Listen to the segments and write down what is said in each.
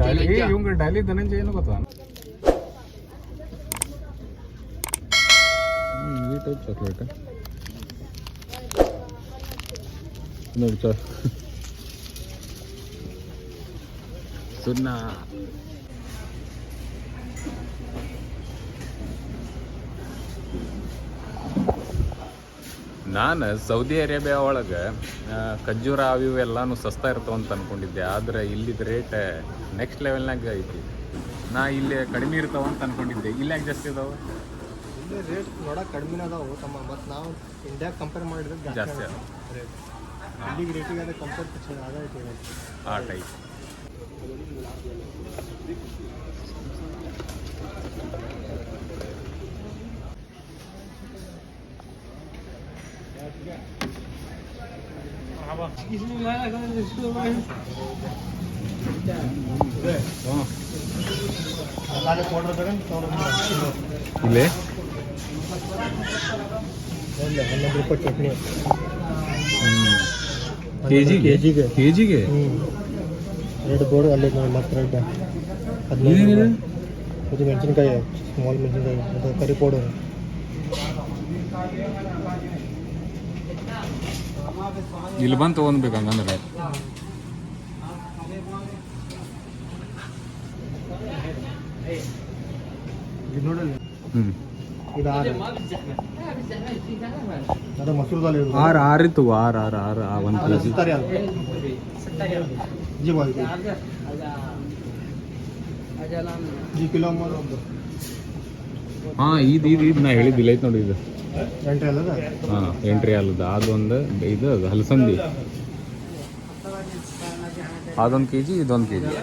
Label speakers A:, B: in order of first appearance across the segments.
A: ಡಾಲಿ ಇವಂಗ ಡಾಲಿ ಧನಂಜಯ ಏನು ಗೊತ್ತಾ? ಈ ಟೈಪ್ ಚಾಕ್ಲೇಟ್ ನೋಡಿ ಚಾ ಸುಣ್ಣ. ನಾನು ಸೌದಿ ಅರೇಬಿಯಾ ಒಳಗೆ ಖಜ್ಜೂರ ಅವು ಎಲ್ಲಾನು ಸಸ್ತಾ ಇರ್ತಾವಂತ ಅನ್ಕೊಂಡಿದ್ದೆ ಆದ್ರೆ ಇಲ್ಲಿದ ರೇಟ್ ನೆಕ್ಸ್ಟ್ ಲೆವೆಲ್ನಾಗ ಐತಿ. ನಾ ಇಲ್ಲಿ ಕಡಿಮೆ ಇರ್ತಾವ ಅಂತ ಅನ್ಕೊಂಡಿದ್ದೆ. ಇಲ್ಲ ಯಾಕೆ ಜಾಸ್ತಿ ಇದಾವೆ
B: ಇಲ್ಲಿ ರೇಟ್ ನೋಡಕ್ಕೆ ಕಡಿಮೆ ಅದಾವು ತಮ್ಮ ಮತ್ತು ನಾವು ಇಂಡಿಯಾಗೆ ಕಂಪೇರ್ ಮಾಡಿದ್ರೆ
A: ಜಾಸ್ತಿ ಅದಾವ
B: ರೇಟ್ ಇಲ್ಲಿಗೆ ರೇಟಿಗೆ ಅದೇ ಕಂಪೇರ್ ಆಗೈತಿ
A: ಆ ಟೈಪ್
B: ಹವಾ
A: ಇಲ್ಲಿ?
B: ಹನ್ನೊಂದು ರೂಪಾಯಿ ಚಟ್ನಿ ಕೆಜಿಗೆ. ರೆಡ್ ಬೋರ್ಡ್ ಅಲ್ಲಿ ನೋಡಿ ಮತ್ತೆ ರೆಡ್? ಇದು ಮೆಣಸಿನ್ಕಾಯಿ ಸ್ಮಾಲ್ ಮೆಣಸಿನ್ಕಾಯಿ ಅದು ಕರಿ ಪೌಡರ್.
A: ಇಲ್ಲಿ ಬಂದು ತೊಗೊಂಡ್ಬೇಕು ಹಂಗಂದ್ರೆ
B: ಇದು ನೋಡಲ್ಲ
A: ಹ್ಞೂ
B: ಇದು ಆರು.
A: ಆರ್ ಇತ್ತು. ಆರ್ ಆರ್ ಆರು ಒಂದು ಕೆ ಜಿ ಹಾಂ ಇದು ಇದು ಇದು ನಾ ಹೇಳಿದ್ದಿಲ್ಲ ಐತೆ ನೋಡಿ ಇದು.
B: ಎಂಟ್ರಿ ಅಲ್ಲದ?
A: ಹಾಂ ಎಂಟ್ರಿ ಅಲ್ಲದ. ಅದೊಂದು ಇದು ಹಲಸಂದಿ. ಅದೊಂದು ಕೆ ಜಿ ಇದೊಂದು
B: ಕೆಜಿ.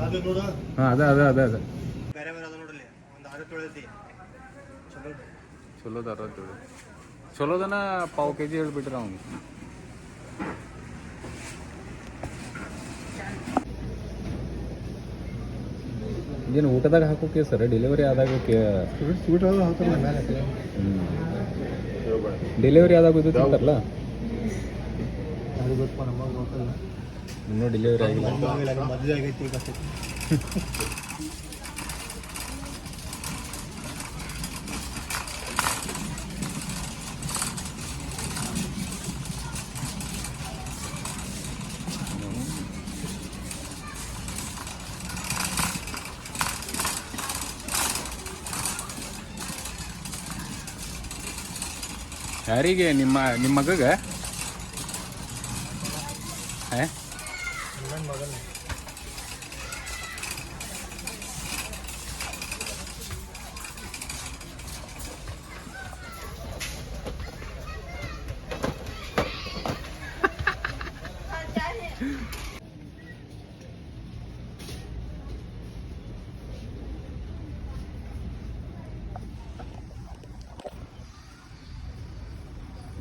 A: ಹಾಂ ಅದ ಅದ ಅದ ಅದ.
B: ಬೇರೆ ಬೇರೆ ಅದ ನೋಡಲಿ ಒಂದು ಚಲೋ
A: ಚಲೋದ ಅರವತ್ತೇಳು. ಚಲೋದನ ಪಾವು ಕೆ ಜಿ ಹೇಳ್ಬಿಟ್ರೆ ಅವ್ನು. ಏನು ಊಟದಾಗ ಹಾಕೋಕೆ ಸರ್? ಡೆಲಿವರಿ ಆದಾಗ
B: ಸ್ವೀಟ್
A: ಡೆಲಿವರಿ ಆದಾಗ ಇದು ತಿಂತಾರಲ್ಲ? ಇನ್ನೂ ಡೆಲಿವರಿ ಆಗಿಲ್ಲ.
B: ಮದುವೆ ಆಗೈತಿ ಈಗ
A: ಯಾರಿಗೆ ನಿಮ್ಮ ನಿಮ್ಮ ಮಗಗ?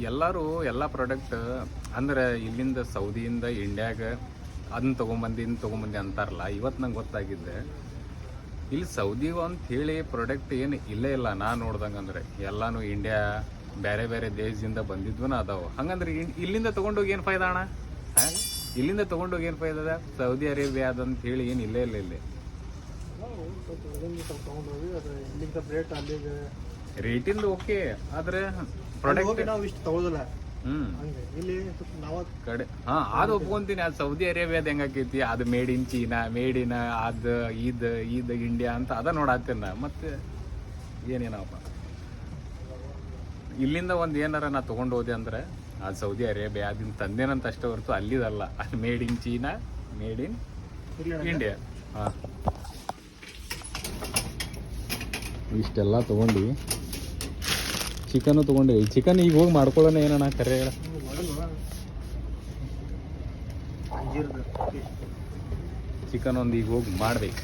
A: ಎಲ್ಲರೂ ಎಲ್ಲ ಪ್ರಾಡಕ್ಟ್ ಅಂದ್ರೆ ಇಲ್ಲಿಂದ ಸೌದಿಯಿಂದ ಇಂಡಿಯಾಗ ಅದನ್ನ ತೊಗೊಂಬಂದು ಇನ್ನು ತೊಗೊಂಬಂದು ಅಂತಾರಲ್ಲ ಇವತ್ತು ನಂಗೆ ಗೊತ್ತಾಗಿದ್ದೆ ಇಲ್ಲಿ ಸೌದಿ ಅಂತ ಹೇಳಿ ಪ್ರಾಡಕ್ಟ್ ಏನು ಇಲ್ಲೇ ಇಲ್ಲ ನಾ ನೋಡ್ದಂಗೆ ಅಂದ್ರೆ ಎಲ್ಲಾನು ಇಂಡಿಯಾ ಬೇರೆ ಬೇರೆ ದೇಶದಿಂದ ಬಂದಿದ್ವನ ಅದಾವ. ಹಂಗಂದ್ರೆ ಇಲ್ಲಿಂದ ತೊಗೊಂಡೋಗಿ ಏನು ಫಾಯ್ದ ಅಣ್ಣ? ಹಾ? ಇಲ್ಲಿಂದ ತೊಗೊಂಡೋಗಿ ಏನು ಫಾಯ್ದ ಅದ? ಸೌದಿ ಅರೇಬಿಯಾ ಅದಂತ ಹೇಳಿ ಏನು ಇಲ್ಲೇ ಇಲ್ಲ ಇಲ್ಲಿ. ರೇಟಿಂದ ಓಕೆ ಆದ್ರೆ
B: ಹೋಗಿ ನಾವು ಇಷ್ಟು ತಗೊಳ್ಳೋದಿಲ್ಲ
A: ಹ್ಮ್.
B: ಹಂಗೆ ಇಲ್ಲಿ ಸ್ವಲ್ಪ ನಾವು
A: ಕಡೆ ಹಾ ಅದು ಒಪ್ಕೊಂತೀನಿ ಅದು ಸೌದಿ ಅರೇಬಿಯಾದ ಹೆಂಗಾಕೈತಿ ಅದು made in China made in ಅದ್ ಈದ್ ಈದ್ ಇಂಡಿಯಾ ಅಂತ ಅದ ನೋಡಾತೀನಿ ನಾ. ಮತ್ತೆ ಏನೇನಪ್ಪ? ಇಲ್ಲಿಂದ ಒಂದು ಏನಾರ ನಾ ತೊಗೊಂಡು ಹೋದೆ ಅಂದ್ರೆ ಅದು ಸೌದಿ ಅರೇಬಿಯಾ ಅದನ್ನ ತಂದೇನಂತ ಅಷ್ಟೇ ಹೊರತು ಅಲ್ಲಿದಲ್ಲ. ಅದು made in China
B: made in.
A: India ಹಾಂ. ಇಷ್ಟೆಲ್ಲ ತೊಗೊಂಡು. ಚಿಕನು ತೊಗೊಂಡಿವಿ ಚಿಕನ್ ಈಗ ಹೋಗಿ ಮಾಡ್ಕೊಳ್ಳೋಣ ಏನಣ್ಣ ಕರೆ ಹೇಳ. ಚಿಕನ್ ಒಂದು ಈಗ ಹೋಗಿ ಮಾಡ್ಬೇಕು.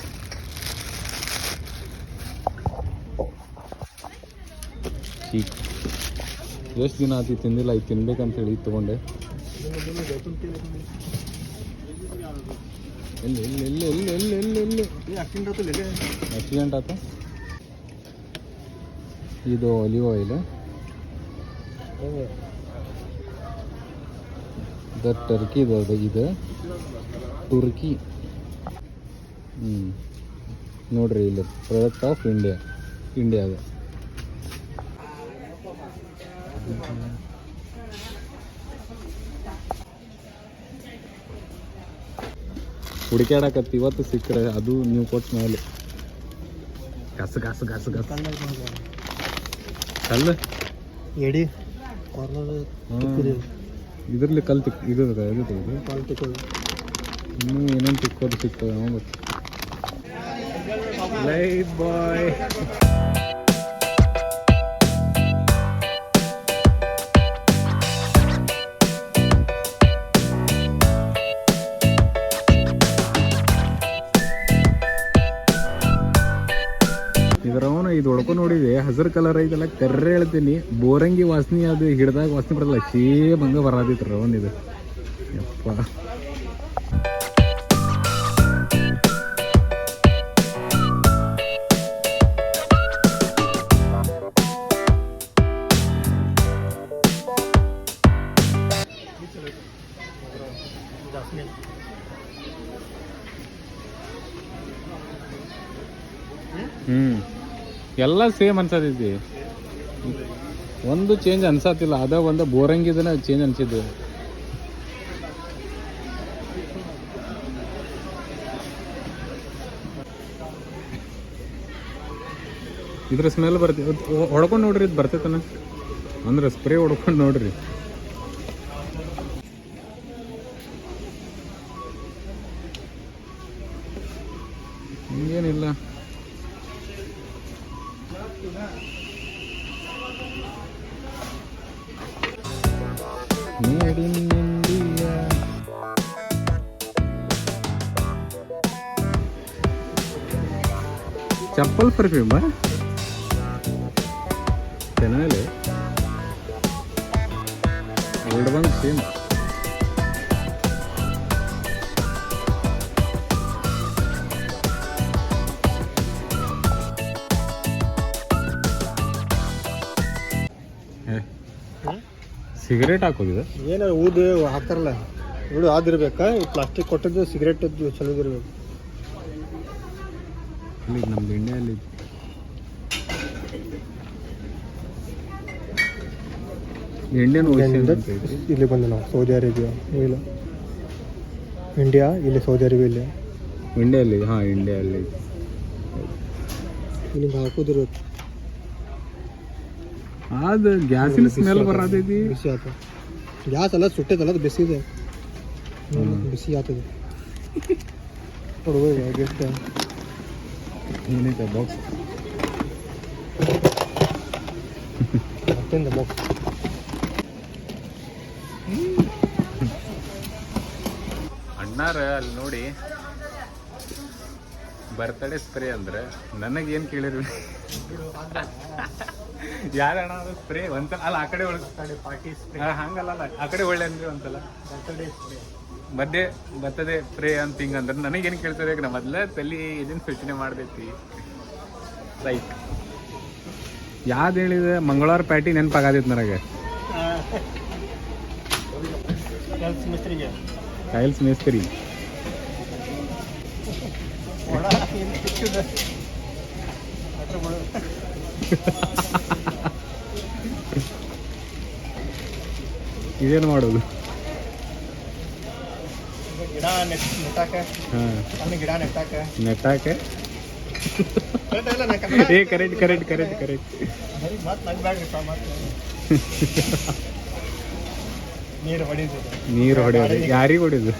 A: ಎಷ್ಟು ದಿನ ಆತಿ ತಿಂದಿಲ್ಲ, ಈಗ ತಿನ್ಬೇಕಂತೇಳಿ ತೊಗೊಂಡೆ.
B: ಬೇಕು ನಿಮ್ಗೆ?
A: ಎಲ್ಲಿ ಎಲ್ಲಿ ಎಲ್ಲಿ ಎಲ್ಲಿ ಎಲ್ಲಿ ಎಲ್ಲಿ ಎಲ್ಲಿ?
B: ಆಕ್ಸಿಡೆಂಟ್ ಅಕ್ಕಿಂದ
A: ಆಕ್ಸಿಡೆಂಟ್ ಇದು ಒಲಿವ್ ಆಯಿಲ್. ಇದು ಟರ್ಕಿ ಇದು ಇದು ಟುರ್ಕಿ ಹ್ಞೂ ನೋಡ್ರಿ ಇಲ್ಲಿ ಪ್ರಾಡಕ್ಟ್ ಆಫ್ ಇಂಡಿಯಾ ಇಂಡಿಯಾದ ಹುಡುಕ್ಯಾಡಕತ್ತಿ ಇವತ್ತು ಸಿಕ್ಕರೆ ಅದು ನೀವು ಕೊಟ್ಟ ಮೇಲೆ. ಗಸ ಗಸ ಗಸ ಗಸ. ಕಲ್ಲು?
B: ಎಡಿ.
A: ಇದ್ರಲ್ಲಿ ಕಲ್ ತಿಕ್ ಇದು ಇದು ತೆಗೆದು
B: ಕಲ್ ತಿಕ್ಕೋದು.
A: ಇನ್ನೂ ಏನೇನು ತಿಕ್ಕೋದು ಸಿಕ್ತದೆ ಗೊತ್ತು ಲೈಫ್ ಬಾಯ್ ಇದು ನೋಡಿದೆ ಹಸಿರು ಕಲರ್ ಐತಲ್ಲ, ಕರ್ರೆ ಹೇಳ್ತೀನಿ. ಬೋರಂಗಿ ವಾಸನೆ ಅದು ಹಿಡ್ದಾಗ ವಾಸನೆ ಬರಲ್ಲ ಸೇಮ್ ಬಂಗ ಬರಾದಿತ್ರ ಒಂದಿದೆ ಯಪ್ಪ. ಎಲ್ಲ ಸೇಮ್ ಅನ್ಸತೈತಿ. ಒಂದು ಚೇಂಜ್ ಅನ್ಸತ್ತಿಲ್ಲ ಅದ ಒಂದು ಬೋರಂಗಿದನ ಚೇಂಜ್ ಅನ್ಸಿದ್ದು ಇದ್ರ ಸ್ಮೆಲ್ ಬರ್ತಿ ಹೊಡ್ಕೊಂಡು ನೋಡ್ರಿ, ಇದು ಬರ್ತೈತನ? ಅಂದ್ರೆ ಸ್ಪ್ರೇ ಹೊಡ್ಕೊಂಡು ನೋಡ್ರಿ. Made in India chappal perfume ಚೆನ್ನಾಗಿದೆ ಓಲ್ಡ್ ಬಂದ್ ಸೇಮ್ ಸಿಗರೇಟ್ ಹಾಕೋದಿದೆ?
B: ಏನೋ ಊದು ಹಾಕ್ತಾರಲ್ಲ. ಊಡು ಆದಿರ್ಬೇಕಾ? ಈ ಪ್ಲಾಸ್ಟಿಕ್ ಕೊಟ್ಟದ್ದು ಸಿಗರೇಟ್ ಚಲೋದಿರ್ಬೇಕು.
A: ಇಲ್ಲಿ ನಮ್ದು ಇಂಡಿಯಲ್ಲಿ ಇಂಡಿಯನ್ ಓಷನ್ ಅಂತ ಐತಿ
B: ಇಲ್ಲಿ ಬಂದ ನಾವು ಸೌದಿ ಅರೇಬಿಯಾ ಇಲ್ಲ. ಇಂಡಿಯಾ ಇಲ್ಲಿ ಸೌದಿ ಅರೇಬಿಯಾ ಇಲ್ಲಿ.
A: ಇಂಡಿಯಲ್ಲಿ ಹಾಂ ಇಂಡಿಯಲ್ಲಿ
B: ಇಲ್ಲಿ ಹಾಕೋದಿರ್ಬೇಕು.
A: ಅದು ಗ್ಯಾಸಿನ ಸ್ಮೆಲ್ ಬರತೈತಿ.
B: ಬಿಸಿ ಆತ ಗ್ಯಾಸ್ ಎಲ್ಲ ಸುಟ್ಟೈತಲ್ಲ ಅದು ಬಿಸಿ ಇದೆ ಬಿಸಿ ಆತದೆ ನೋಡು ಗಿಫ್ಟ್
A: ಏನೈತೆ ಬಾಕ್ಸ್
B: ಮತ್ತಿಂದ ಬಾಕ್ಸ್
A: ಅಣ್ಣಾರ ಅಲ್ಲಿ ನೋಡಿ ಬರ್ತಡೇ ಸ್ಪ್ರೇ ಅಂದ್ರೆ ನನಗೇನು ಕೇಳಿರಿ ಯಾರ ಅಣ್ಣ ಅದು? ಸ್ಪ್ರೇ ಒಂದ್ಸಲ ಅಲ್ಲ ಆ ಕಡೆ ಒಳಗೆ
B: ಪಾರ್ಟಿ
A: ಹಂಗಲ್ಲ ಅಲ್ಲ ಆ ಕಡೆ ಒಳ್ಳೆ ಅಂದ್ರೆ ಒಂದ್ಸಲ.
B: ಬರ್ತಡೇ
A: ಮಧ್ಯೆ ಬರ್ತದೆ ಸ್ಪ್ರೇ ಅಂತ ಹಿಂಗ ಅಂದ್ರೆ. ನನಗೇನು ಕೇಳ್ತದೆ ನಾ ಮೊದ್ಲ ತಲೆ ಇದನ್ನ ಸೂಚನೆ ಮಾಡ್ತೈತಿ ರೈಟ್ ಯಾವ್ದು ಹೇಳಿದೆ? ಮಂಗಳವಾರ ಪ್ಯಾಟಿ ನೆನಪಾಗದಿತ್ತು ನನಗೆ.
B: ಕೈಲ್ಸ್
A: ಟೈಲ್ಸ್ ಮೇಸ್ತ್ರಿ. ಇದೇನು ಮಾಡೋದು?
B: ಇದು ಗಿಡ ನೆಟ್ ನೆಟ್ಟಾಕ? ಗಿಡ ನೆಟ್ಟಾಕ?
A: ನೆಟ್ಟಾಕೆ? ಏ ಕರೆಕ್ಟ್ ಕರೆಕ್ಟ್ ಕರೆಕ್ಟ್ ಕರೆಕ್ಟ್
B: ನೀರು ಹೊಡಿದು
A: ನೀರು ಹೊಡೆಯೋದು. ಯಾರಿಗೆ ಹೊಡೆಯೋದು?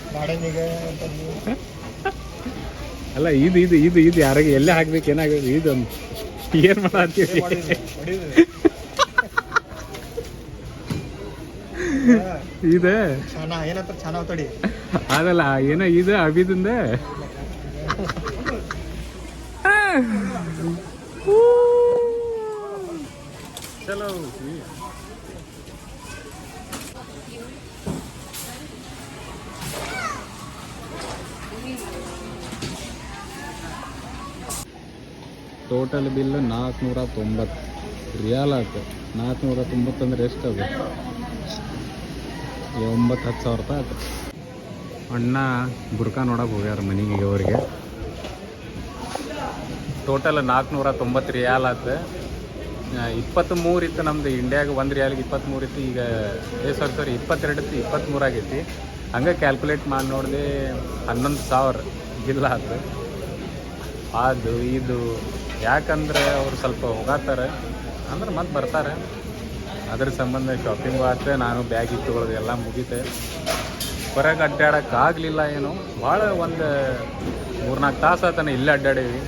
A: ಅಲ್ಲ ಇದು ಇದು ಇದು ಇದು ಯಾರಿಗೆ ಎಲ್ಲೇ ಹಾಕ್ಬೇಕು ಏನಾಗೋದು ಇದೊಂದು ಏನು ಮಾಡತ್ತೀವಿ
B: ಹೊಡಿದು ಹೊಡಿದು
A: ಇದು
B: ಚಾನ ಏನಂತ ಚಾನ ತಡಿ
A: ಅದಲ್ಲ ಏನೋ ಇದು ಅಭಿದಿಂದ ಚಲೋ ಟೋಟಲ್ ಬಿಲ್ ನಾಲ್ಕುನೂರ ತೊಂಬತ್ತು ರಿಯಾಲ್ ಆಯ್ತು. ನಾಲ್ಕುನೂರ ತೊಂಬತ್ತಂದ್ರೆ ಎಷ್ಟು ಅದು ಒಂಬತ್ತು, ಹತ್ತು ಸಾವಿರ ರೂಪಾಯಿ ಆಯ್ತು. ಅಣ್ಣ ಗುರ್ಕಾ ನೋಡಕ್ಕೆ ಹೋಗ್ಯಾರ ಮನೆಗೆ ಅವರಿಗೆ. ಟೋಟಲ್ ನಾಲ್ಕುನೂರ ತೊಂಬತ್ತು ರಿಯಾಲ್ ಆಯ್ತು ಇಪ್ಪತ್ತ್ಮೂರು ಇತ್ತು ನಮ್ದು. ಇಂಡಿಯಾಗೆ ಒಂದು ರಿಯಾಲಿಗೆ ಇಪ್ಪತ್ತ್ಮೂರು ಇತ್ತು. ಈಗ, ಏ ಸಾರಿ ಸಾರಿ ಇಪ್ಪತ್ತೆರಡು ಇತ್ತು ಇಪ್ಪತ್ತ್ಮೂರು ಆಗೈತಿ. ಹಂಗೆ ಕ್ಯಾಲ್ಕುಲೇಟ್ ಮಾಡಿ ನೋಡಿದೆ ಹನ್ನೊಂದು ಸಾವಿರ. ಬಿಲ್ ಆತು ಅದು, ಇದು. ಯಾಕಂದ್ರೆ ಅವ್ರು ಸ್ವಲ್ಪ ಹೋಗಾತಾರೆ, ಅಂದ್ರೆ ಮತ್ತೆ ಬರ್ತಾರೆ. ಅದ್ರ ಸಂಬಂಧ ಶಾಪಿಂಗ್ ಆತು ನಾನು ಬ್ಯಾಗ್ ಇಟ್ಟುಕೊಳ್ಳೋದು ಎಲ್ಲ ಮುಗೀತೆ. ಹೊರಗೆ ಅಡ್ಡಾಡೋಕ್ಕಾಗಲಿಲ್ಲ ಏನು. ಭಾಳ ಒಂದು ಮೂರ್ನಾಲ್ಕು ತಾಸು ಆತನ ಇಲ್ಲೇ ಅಡ್ಡಾಡೀವಿ.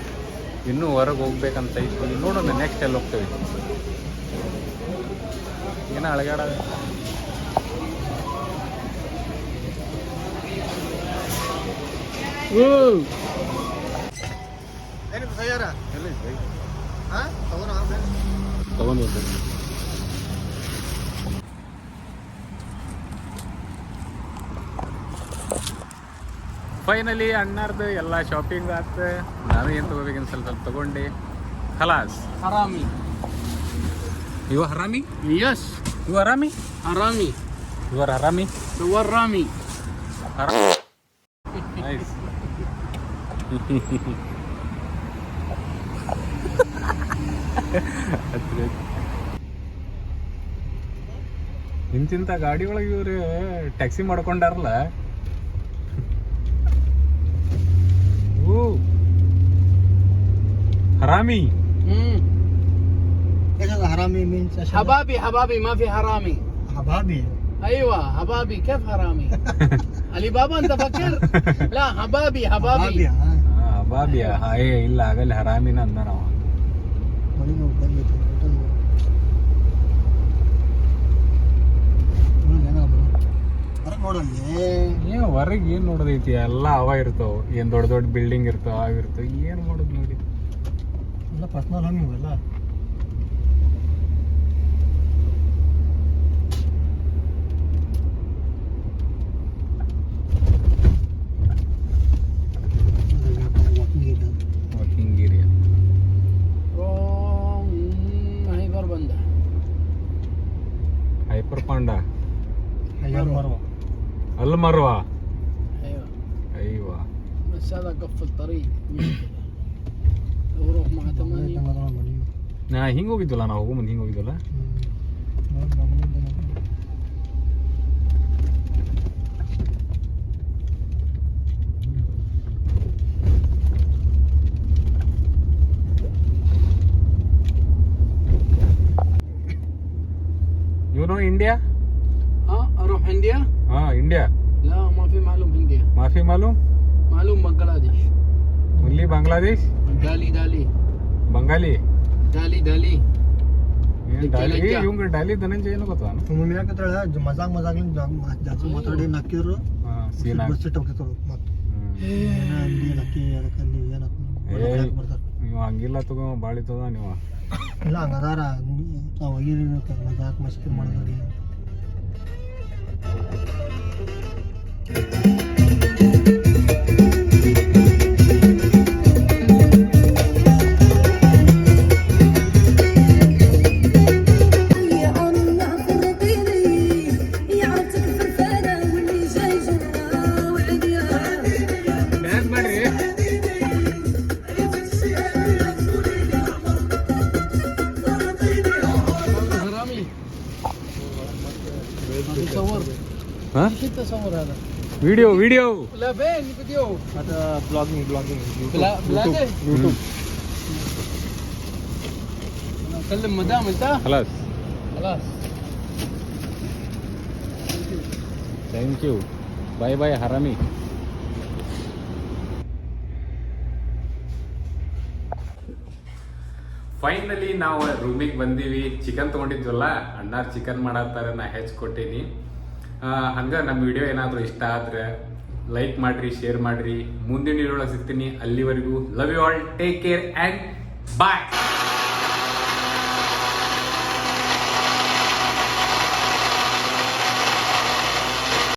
A: ಇನ್ನೂ ಹೊರಗೆ ಹೋಗ್ಬೇಕಂತ ಇತ್ತು ನೋಡೋಣ ನೆಕ್ಸ್ಟ್ ಎಲ್ಲಿ ಹೋಗ್ತೇವೆ. ಏನೋ ಅಳಗಾಡ?
B: ಏನಿದೆ ಸಯ್ಯಾರ ಹಾಂ ತಗೋಣ
A: ಫೈನಲಿ ಅಣ್ಣಾರ್ದು ಎಲ್ಲ ಶಾಪಿಂಗ್ ಆತ. ನಾನು ಏನು ತಗೋಬೇಕಿನ ಸ್ವಲ್ಪ ಸ್ವಲ್ಪ ತಗೊಂಡು. ಖಲಾಸ್.
C: ಹರಾಮಿ.
A: ಇವ ಹರಾಮಿ?
C: ಯಸ್
A: ಇವ ಹರಾಮಿ?
C: ಹರಾಮಿ.
A: ಇವರ ಹರಾಮಿ?
C: ಇವರ ರಾಮಿ
A: ಹರಾಮಿ ಇಂತಿಂತ ಗಾಡಿ ಒಳಗೆ ಇವ್ರು ಟ್ಯಾಕ್ಸಿ ಮಾಡ್ಕೊಂಡಾರಲ್ಲ ಓ ಹರಾಮಿ
C: مم.
B: ايش هذا حرامي مين
C: حبابي حبابي ما في حرامي
B: حبابي
C: ايوه حبابي كيف حرامي علي بابا انت فكر لا حبابي حبابي
B: ها
A: ಬಾಬಿಯ ಏ ಇಲ್ಲ ಆಗಲ್ಲ ಹರಾಮಿನ ಅಂದ ನಾವು
B: ಮನೆಗೆ ಹೋಗಿ ಹೊರಗೆ ನೋಡಲ್ಲಿ?
A: ಏನ್ ಹೊರಗೆ ಏನು ನೋಡೋದೈತಿ? ಎಲ್ಲ ಅವ ಇರ್ತಾವ. ಏನ್ ದೊಡ್ಡ ದೊಡ್ಡ ಬಿಲ್ಡಿಂಗ್ ಇರ್ತಾವ ಅವ ಇರ್ತಾವ. ಏನು ಮಾಡೋದು ನೋಡಿ?
B: ಎಲ್ಲ ಪರ್ಸ್ನಲ್ ಹಂಗೆ ಇವೆಲ್ಲ
A: ಹೈಪರ್ ಪಾಂಡ
B: ಅಯ್ಯರ್ ಮರವ
A: ಅಲ್ಲಿ ಮರ್ವಾ
C: ايوه
A: ಅಯ್ಯವ
C: بس هذا قف الطريق وروح مع ثمانية
A: ನಾ ಹಿಂಗ್ ಹೋಗಿದ್ವಲ್ಲ ನಾವು ಹೋಗೋ ಮುಂದೆ ಹಿಂಗ್ ಹೋಗಿದ್ವಲ್ಲ
C: नो
A: इंडिया अरब
C: इंडिया हाँ इंडिया ला माफी
A: मालूम इंडिया
C: माफी मालूम
A: मालूम बांग्लादेश
C: मुल्ली बांग्लादेश
A: डाली
C: डाली बंगाली
A: डाली डाली
C: डाली
A: ಇವಂಗ ಡಾಲಿ ಧನಂಜಯ ಏನು ಗೊತ್ತಾ
B: ಸುಮ್ಮನೆ ಯಾಕಂದ್ರೆ ಮಜಾಕ್ ಮಜಾಕ್ ಜಾಸ್ತಿ ಮಾತಾಡಿ ನಕ್ಕಿದ್ರು
A: ಸೀನ್
B: ಬಿಡ್ಸಿಟ್ಟು ಹೋಗ್ತಿದ್ರು ಮತ್ತು ನಕ್ಕಿ ಅದಕ್ಕೆ ನೀವೇನಪ್ಪ
A: ನೀವು ಹಂಗಿಲ್ಲ ತಗೋ ಬಾಳಿತದ ನೀವು
B: ಇಲ್ಲ ಹಂಗದಾರ ನಾವು ಒಯ್ಯಿರಿ ಮಜಾಕ್ ಮಸ್ತಿ ಮಾಡಿದ್ರಿ
C: व्हिडिओ व्हिडिओ आता blogging
A: blogging
C: YouTube
A: thank you bye bye हरामी ಫೈನಲಿ ನಾವು ರೂಮಿಗೆ ಬಂದೀವಿ ಚಿಕನ್ ತೊಗೊಂಡಿದ್ವಲ್ಲ ಅಣ್ಣಾರು ಚಿಕನ್ ಮಾಡತ್ತಾರೆ ಹಂಗ ನಮ್ಮ ವಿಡಿಯೋ ಏನಾದರೂ ಇಷ್ಟ ಆದ್ರೆ ಲೈಕ್ ಮಾಡಿರಿ ಶೇರ್ ಮಾಡಿರಿ. ಮುಂದಿನ ವಿಡಿಯೋ ಸಿಗ್ತೀನಿ. ಅಲ್ಲಿವರೆಗೂ love you all take care and bye